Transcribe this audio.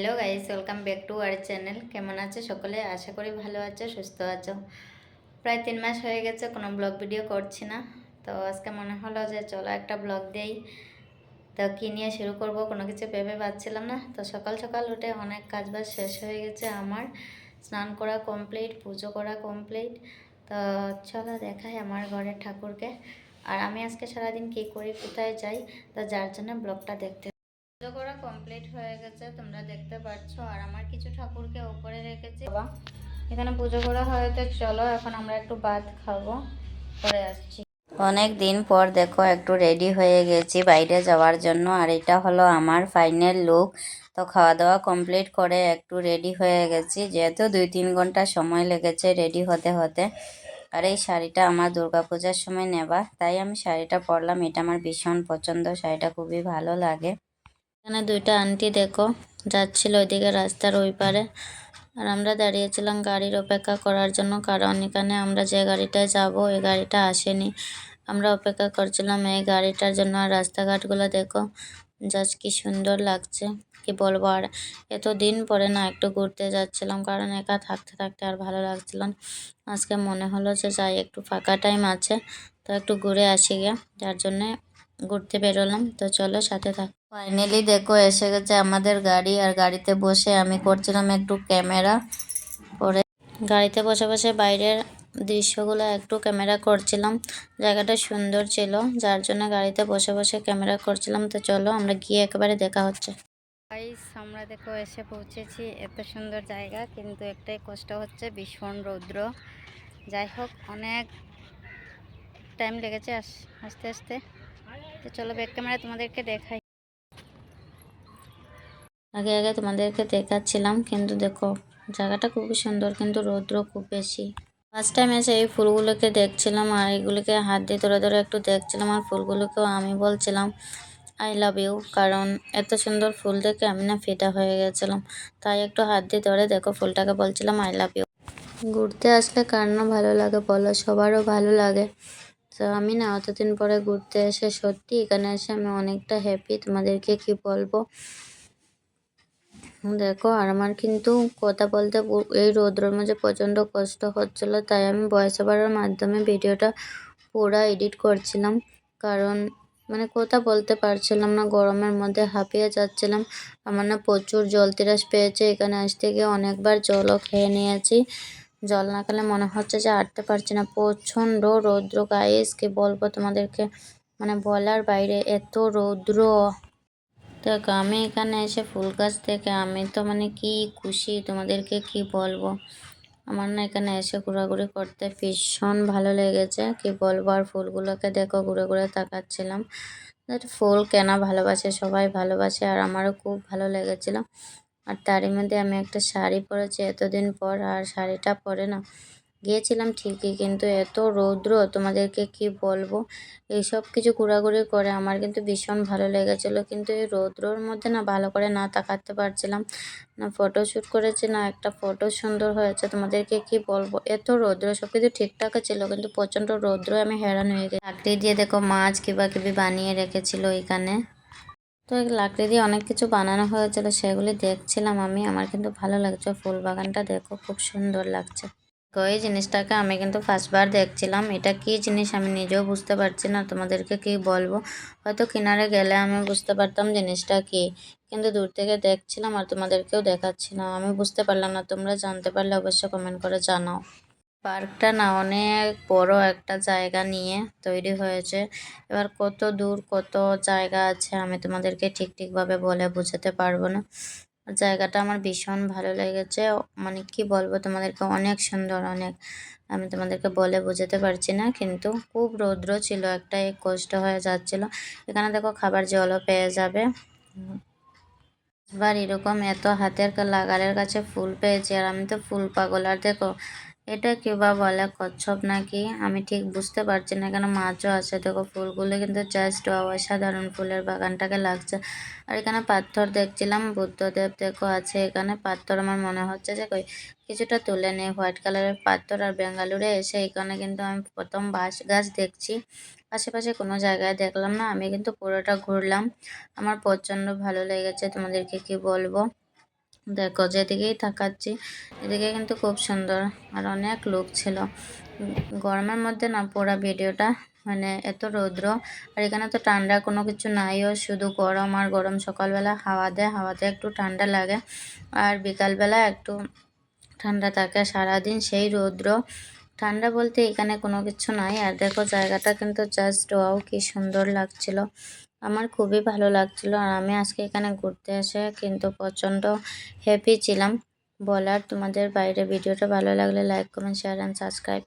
Hello guys welcome back to our channel কেমন আছো সকলে? আশা করি ভালো আছো, সুস্থ আছো। প্রায় তিন মাস হয়ে গেছে, কোনো ব্লগ ভিডিও করছি না। তো আজকে মনে হলো যে চলো একটা ব্লগ দেই। তো কী নিয়ে শুরু করব, কোনো কিছু ভেবে পাচ্ছিলাম না। তো সকাল সকাল উঠে অনেক কাজবাজ শেষ হয়ে গেছে আমার। স্নান করা কমপ্লিট পুজো করা কমপ্লিট তো চলো দেখাই আমার ঘরের ঠাকুরকে। আর আমি আজকে সারাদিন কী করি, কোথায় যাই, তো যার জন্য ব্লগটা দেখতে করা কমপ্লিট হয়ে গেছে, তোমরা দেখতে পাচ্ছ। আর আমার কিছু ঠাকুরকে উপরে রেখেছি। বাবা, এখানে পুজো করা হয়েছে চলো এখন আমরা একটু ভাত খাব। পরে আসছি। অনেক দিন পর দেখো, একটু রেডি হয়ে গেছি বাইরে যাওয়ার জন্য। আর এটা হলো আমার ফাইনাল লুক তো খাওয়া দাওয়া কমপ্লিট করে একটু রেডি হয়ে গেছি। যেহেতু দুই তিন ঘণ্টা সময় লেগেছে রেডি হতে হতে। আর এই শাড়িটা আমার দুর্গাপূজার সময় নেবা তাই আমি শাড়িটা পরলাম। এটা আমার ভীষণ পছন্দ। শাড়িটা খুবই ভালো লাগে। এখানে দুইটা আন্টি দেখো, যাচ্ছিল ওইদিকে রাস্তার ওই পারে। আর আমরা দাঁড়িয়েছিলাম গাড়ির অপেক্ষা করার জন্য, কারণ এখানে আমরা যে গাড়িটায় যাব, এই গাড়িটা আসেনি। আমরা অপেক্ষা করছিলাম এই গাড়িটার জন্য। আর রাস্তাঘাটগুলো দেখো, জাস্ট কি সুন্দর লাগছে, কি বলব। আর এত দিন পরে না একটু ঘুরতে যাচ্ছিলাম, কারণ একা থাকতে থাকতে আর ভালো লাগছিল আজকে মনে হলো যে যাই, একটু ফাঁকা টাইম আছে, তো একটু ঘুরে আসি গে। যার জন্যে ঘুরতে বেরোলাম। তো চলো সাথে থাক। ফাইনালি দেখো, এসে গেছে আমাদের গাড়ি। আর গাড়িতে বসে আমি করছিলাম একটু ক্যামেরা পরে গাড়িতে বসে বসে বাইরের দৃশ্যগুলো একটু ক্যামেরা করছিলাম। জায়গাটা সুন্দর ছিল, যার জন্য গাড়িতে বসে বসে ক্যামেরা করছিলাম। তো চলো, আমরা গিয়ে একেবারে দেখা হচ্ছে। আমরা দেখো, এসে পৌঁছেছি। এত সুন্দর জায়গা, কিন্তু একটাই কষ্ট হচ্ছে, ভীষণ রৌদ্র। যাই হোক, অনেক টাইম লেগেছে আস- আস্তে আস্তে। তো চলো ব্যাক ক্যামেরা তোমাদেরকে দেখাই। আগে আগে তোমাদেরকে দেখাচ্ছিলাম, কিন্তু দেখো, জায়গাটা খুবই সুন্দর, কিন্তু রৌদ্র খুব বেশি। ফার্স্ট টাইম এসে এই ফুলগুলোকে দেখছিলাম, আর এগুলোকে হাত দিয়ে ধরে ধরে একটু দেখছিলাম, আর ফুলগুলোকেও আমি বলছিলাম আই লাভ ইউ কারণ এত সুন্দর ফুল দেখে আমি না ফিদা হয়ে গেছিলাম। তাই একটু হাত দিয়ে ধরে দেখো, ফুলটাকে বলছিলাম আই লাভ ইউ ঘুরতে আসলে কার না ভালো লাগে বলো, সবারও ভালো লাগে। তো আমি না অতদিন পরে ঘুরতে এসে সত্যি এখানে এসে আমি অনেকটা হ্যাপি তোমাদেরকে কি বলব? দেখো, আর আমার কিন্তু কথা বলতে এই রৌদ্রের মাঝে প্রচণ্ড কষ্ট হচ্ছিল, তাই আমি ভয়েস ওভারের মাধ্যমে ভিডিওটা পুরা এডিট করছিলাম। কারণ মানে কথা বলতে পারছিলাম না, গরমের মধ্যে হাঁপিয়ে যাচ্ছিলাম। আমার না প্রচুর জল তিরাস পেয়েছে, এখানে আসতে গিয়ে অনেকবার জলও খেয়ে নিয়েছি। জল না খেলে মনে হচ্ছে যে হাঁটতে পারছি না। প্রচণ্ড রৌদ্র গাইস কি বলব তোমাদেরকে? মানে বলার বাইরে এত রৌদ্র। দেখো, আমি এখানে এসে ফুল গাছ থেকে আমি তো মানে কি খুশি, তোমাদেরকে কি বলব? আমার না এখানে এসে ঘোরাঘুরি করতে ভীষণ ভালো লেগেছে, কি বলব? আর ফুলগুলোকে দেখো, ঘুরে ঘুরে তাকাচ্ছিলাম। ফুল কেনা ভালোবাসে, সবাই ভালোবাসে, আর আমারও খুব ভালো লেগেছিল। আর তারই মধ্যে আমি একটা শাড়ি পরেছি এতদিন পর, আর শাড়িটা পরে না গিয়েছিলাম ঠিকই, কিন্তু এত রৌদ্র, তোমাদেরকে কি বলব? এইসব কিছু ঘোরাঘুরি করে আমার কিন্তু ভীষণ ভালো লেগেছিল, কিন্তু এই রৌদ্রর মধ্যে না ভালো করে না তাকাতে পারছিলাম। না ফটো শ্যুট করেছি, না একটা ফটো সুন্দর হয়েছে, তোমাদেরকে কি বলব? এত রৌদ্র, সব কিছু ঠিকঠাক ছিল, কিন্তু প্রচণ্ড রৌদ্র আমি হেরান হয়ে গেছি। লাকড়ি দিয়ে দেখো মাছ কিবা কিবি বানিয়ে রেখেছিল এখানে তো এই লাকড়ি দিয়ে অনেক কিছু বানানো হয়েছিল, সেগুলি দেখছিলাম আমি, আমার কিন্তু ভালো লাগছে, ফুল বাগানটা দেখো, খুব সুন্দর লাগছে। তো এই জিনিসটাকে আমি কিন্তু ফার্স্টবার দেখছিলাম। এটা কি জিনিস আমি নিজেও বুঝতে পারছি না, তোমাদেরকে কি বলব? হয়তো কিনারে গেলে আমি বুঝতে পারতাম জিনিসটা কি। কিন্তু দূর থেকে দেখছিলাম আর তোমাদেরকেও দেখাচ্ছিলাম আমি বুঝতে পারলাম না, তোমরা জানতে পারলে অবশ্যই কমেন্ট করে জানাও। পার্কটা না অনেক বড় একটা জায়গা নিয়ে তৈরি হয়েছে। এবার কত দূর কত জায়গা আছে আমি তোমাদেরকে ঠিক ঠিকভাবে বলে বোঝাতে পারব না। জায়গাটা আমার ভীষণ ভালো লেগেছে। মানে কি বলব তোমাদেরকে, অনেক সুন্দর, অনেক, আমি তোমাদেরকে বলে বোঝাতে পারছি না, কিন্তু খুব রৌদ্র ছিল, একটাই কষ্ট হয়ে যাচ্ছিল। এখানে দেখো খাবার জলও পেয়ে যাবে। এবার এরকম এত হাতের লাগালের কাছে ফুল পেয়েছি, আর আমি তো ফুল পাগল আর দেখো। এটা কি বা বলে, কচ্ছপ নাকি? আমি ঠিক বুঝতে পারছি না এখানে মাছও আছে। দেখো, ফুলগুলো কিন্তু জাস্ট অসাধারণ ফুলের বাগানটাকে লাগছে। আর এখানে পাথর দেখছিলাম, বুদ্ধদেব দেখো আছে এখানে। পাথর আমার মনে হচ্ছে যে কিছুটা তুলে নেই। হোয়াইট কালারের পাথর আর বেঙ্গালুরে এসে এখানে কিন্তু আমি প্রথম বাঁশ গাছ দেখছি। আশেপাশে কোনো জায়গায় দেখলাম না, আমি কিন্তু পুরোটা ঘুরলাম। আমার প্রচণ্ড ভালো লেগেছে, তোমাদেরকে কি বলব? দেখো যেদিকেই তাকাচ্ছি, এদিকে কিন্তু খুব সুন্দর আর অনেক লোক ছিল। গরমের মধ্যে না পড়া ভিডিওটা মানে এত রৌদ্র, আর এখানে তো ঠান্ডা কোনো কিছু নাইও, শুধু গরম আর গরম সকালবেলা হাওয়া দেয় হাওয়াতে একটু ঠান্ডা লাগে, আর বিকালবেলা একটু ঠান্ডা থাকে। সারাদিন সেই রৌদ্র। ঠান্ডা বলতে এখানে কোনো কিছু নাই, আর দেখো জায়গাটা কিন্তু জাস্ট ওয়াও কি সুন্দর লাগছিল। আমার খুবই ভালো লাগছিল আর আমি আজকে এখানে ঘুরতে এসে কিন্তু প্রচণ্ড হ্যাপি ছিলাম। বলার তোমাদের বাইরে ভিডিওটা ভালো লাগলে like comment share and subscribe